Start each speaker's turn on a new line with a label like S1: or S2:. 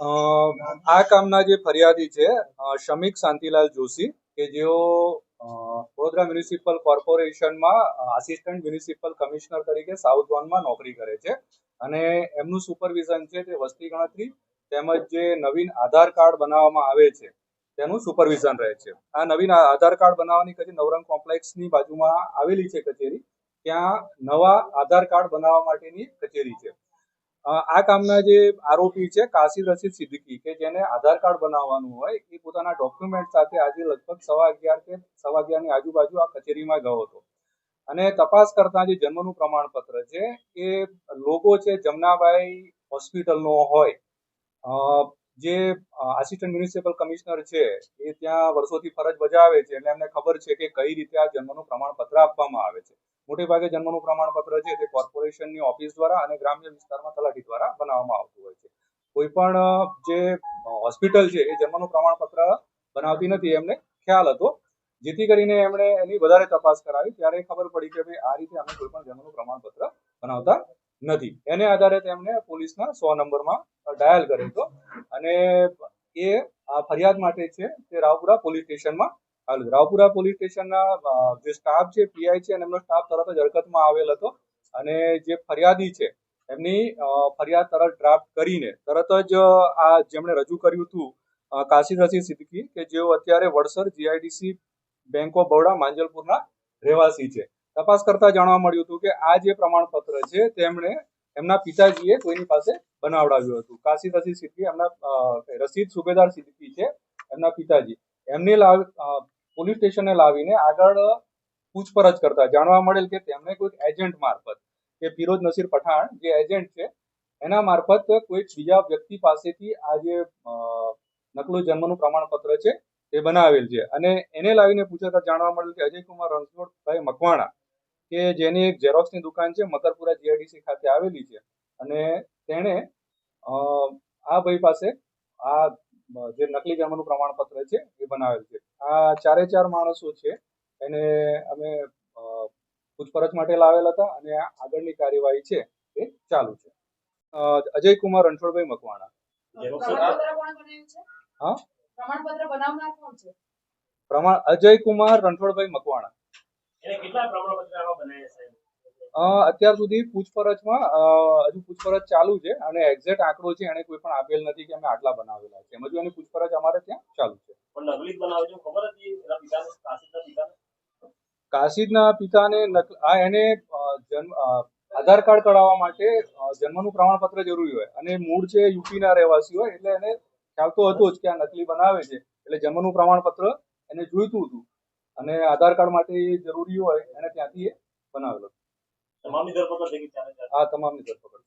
S1: આ કામના જે ફરિયાદી છે શમિક શાંતિલાલ જોશી, કે જેઓ વડોદરા મ્યુનિસિપલ કોર્પોરેશનમાં આસિસ્ટન્ટ મ્યુનિસિપલ કમિશનર તરીકે સાઉથ વનમાં નોકરી કરે છે. અને એમનું સુપરવિઝન છે તે વસ્તી ગણતરી તેમજ જે નવીન આધાર કાર્ડ બનાવવામાં આવે છે, તેનું સુપરવિઝન રહે છે. આ નવીન આધાર કાર્ડ બનાવવાની કચેરી નવરંગ કોમ્પ્લેક્સની બાજુમાં આવેલી છે કચેરી. ત્યાં નવા આધાર કાર્ડ બનાવવા માટેની કચેરી છે. આ કામના જે આરોપી છે, કાશી રશીદ સિદ્દીકી, કે જેને આધાર કાર્ડ બનાવવાનું હોય, એ પોતાના ડોક્યુમેન્ટ સાથે આજે લગભગ સવા અગિયાર કે સવા અગિયારની આજુબાજુ આ કચેરીમાં ગયો હતો. અને તપાસ કરતા જે જન્મનું પ્રમાણપત્ર છે, એ લોગો છે જમનાબાઈ હોસ્પિટલનો હોય. જે આસિસ્ટન્ટ મ્યુનિસિપલ કમિશનર છે, એ ત્યાં વર્ષોથી ફરજ બજાવે છે, એટલે એમને ખબર છે કે કઈ રીતે આ જન્મનું પ્રમાણપત્ર આપવામાં આવે છે. મોટે ભાગે જન્મનું પ્રમાણપત્ર છે તે કોર્પોરેશનની ઓફિસ દ્વારા અને ગ્રામ્ય વિસ્તારમાં તલાટી દ્વારા બનાવવામાં આવતું હોય છે. કોઈ પણ જે હોસ્પિટલ છે એ જન્મનું પ્રમાણપત્ર બનાવતી નથી એમને ખ્યાલ હતો. જેથી કરીને એમણે એની વધારે તપાસ કરાવી. ત્યારે ખબર પડી કે ભાઈ આ રીતે અમે કોઈ પણ જન્મનું પ્રમાણપત્ર બનાવતા નથી. એને આધારે તેમણે પોલીસના સો નંબરમાં ડાયલ કર્યો હતો અને એ આ ફરિયાદ માટે છે તે રાવપુરા પોલીસ સ્ટેશનમાં. રાવપુરા પોલીસ સ્ટેશનના જે સ્ટાફ છે, પીઆઈ છે, અને એમનો સ્ટાફ તરત જ હરકતમાં આવેલ હતો. અને જે ફરિયાદી છે, એમની ફરિયાદ તરત ડ્રાફ્ટ કરીને, તરત જ આ જેમણે રજૂ કર્યું હતું કાશી રશીદ સિદ્દીકી, કે જેઓ અત્યારે Vadsar GIDC bank of Baroda, માંજલપુરના રહેવાસી છે. તપાસ કરતા જાણવા મળ્યું હતું કે આ જે પ્રમાણપત્ર છે, તેમણે એમના પિતાજીએ કોઈની પાસે બનાવડાવ્યું હતું. કાશી રસી સિદ્દીકી એમના રસીદ સુબેદાર સિદ્દીકી છે, એમના પિતાજી. એમને પોલીસ સ્ટેશને લાવીને આગળ પૂછપરછ કરતા. જાણવા મળેલ કે તેમણે કોઈ એજન્ટ મારફત, કે ફિરોજ નસીર પઠાણ, જે એજન્ટ છે, એના મારફત કોઈ બીજા વ્યક્તિ પાસેથી આ જે નકલું જન્મનું પ્રમાણપત્ર છે તે બનાવેલ છે. અને એને લાવીને પૂછતા જાણવા મળેલ કે અજયકુમાર રણછોડભાઈ મકવાણા, કે જેની એક ઝેરોક્સની દુકાન છે, મકરપુરા જીઆઈડીસી ખાતે આવેલી છે. અને તેણે આ ભાઈ પાસે આ જે નકલી જન્મનું પ્રમાણપત્ર છે એ બનાવેલ છે. આ ચારે ચાર માણસો છે એને અમે પૂછપરછ માટે લાવેલ હતા અને આગળની કાર્યવાહી છે એ ચાલુ છે. અ, અજયકુમાર રણછોડભાઈ મકવાણા. હા? પ્રમાણ અજય કુમાર રણછોડભાઈ મકવાણા.
S2: કેટલા પ્રમાણપત્ર બનાવ્યા
S1: અત્યાર સુધી પૂછપરછમાં હજુ પૂછપરછ ચાલુ છે અને એક્ઝેક્ટ આંકડો છે એને કોઈ પણ આપેલ નથી કે અમે આટલા બનાવેલા છે. હજુ એની પૂછપરછ અમારે ત્યાં ચાલુ છે.
S2: પણ નકલી બનાવજો ખબર હતી એના પિતાને કાશીના પિતાને?
S1: કાશીદના પિતાને આ એને જન્મ આધાર કાર્ડ કઢાવવા માટે જન્મનું પ્રમાણપત્ર જરૂરી હોય. અને મૂળ છે યુપીના રહેવાસી હોય એટલે એને ખ્યાલ તો હતો જ કે આ નકલી બનાવે છે. એટલે જન્મનું પ્રમાણપત્ર એને જોઈતું હતું. અને આધાર કાર્ડ માટે જરૂરી હોય એને ત્યાંથી એ બનાવેલો
S2: તમામની ધરપકડ થઈ ગઈ ચાર
S1: આ તમામની ધરપકડ